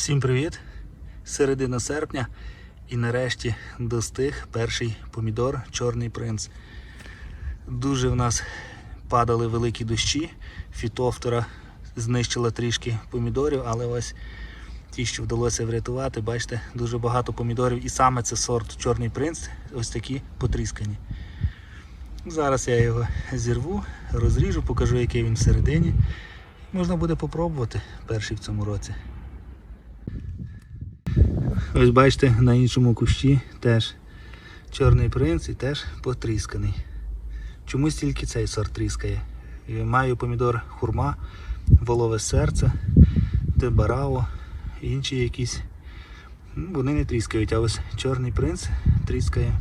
Всім привіт! Середина серпня і нарешті достиг перший помідор Чорний принц. Дуже в нас падали великі дощі. Фітофтора знищила трішки помідорів, але ось ті, що вдалося врятувати, бачите, дуже багато помідорів. І саме це сорт Чорний принц, ось такі потріскані. Зараз я його зірву, розріжу, покажу, який він всередині. Можна буде попробувати перший в цьому році. Ось бачите, на іншому кущі теж чорний принц і теж потрісканий. Чомусь тільки цей сорт тріскає. Маю помідор хурма, волове серце, дебарао, інші якісь. Ну, Вони не тріскають, а ось чорний принц тріскає.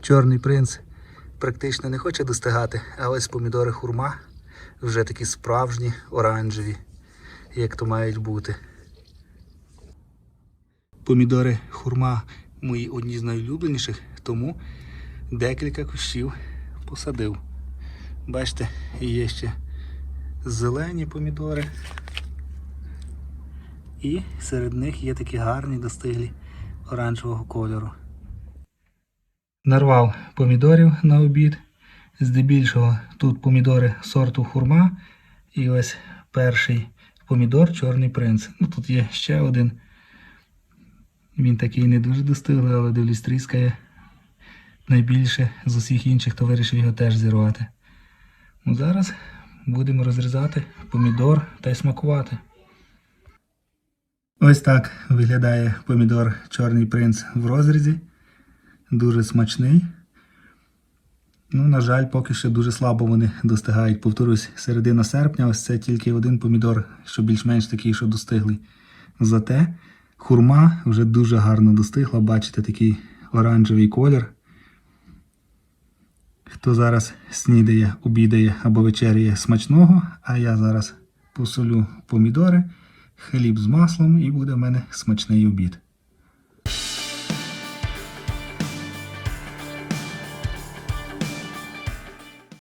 Чорний принц практично не хоче достигати, а ось помідори хурма вже такі справжні, оранжеві, як то мають бути. Помідори хурма мої одні з найулюбленіших, тому декілька кущів посадив. Бачите, є ще зелені помідори. І серед них є такі гарні достиглі оранжевого кольору. Нарвав помідорів на обід. Здебільшого тут помідори сорту хурма. І ось перший помідор Чорний принц. Ну тут є ще один. Він такий не дуже достиглий, але дивлюсь, тріскає найбільше з усіх інших, то вирішив його теж зірвати. Ну, зараз будемо розрізати помідор та й смакувати. Ось так виглядає помідор Чорний принц в розрізі. Дуже смачний. Ну, на жаль, поки що дуже слабо вони достигають. Повторюсь, середина серпня, ось це тільки один помідор, що більш-менш такий, що достиглий. Зате хурма вже дуже гарно достигла. Бачите, такий оранжевий колір. Хто зараз снідає, обідає або вечеряє смачного, а я зараз посолю помідори, хліб з маслом і буде в мене смачний обід.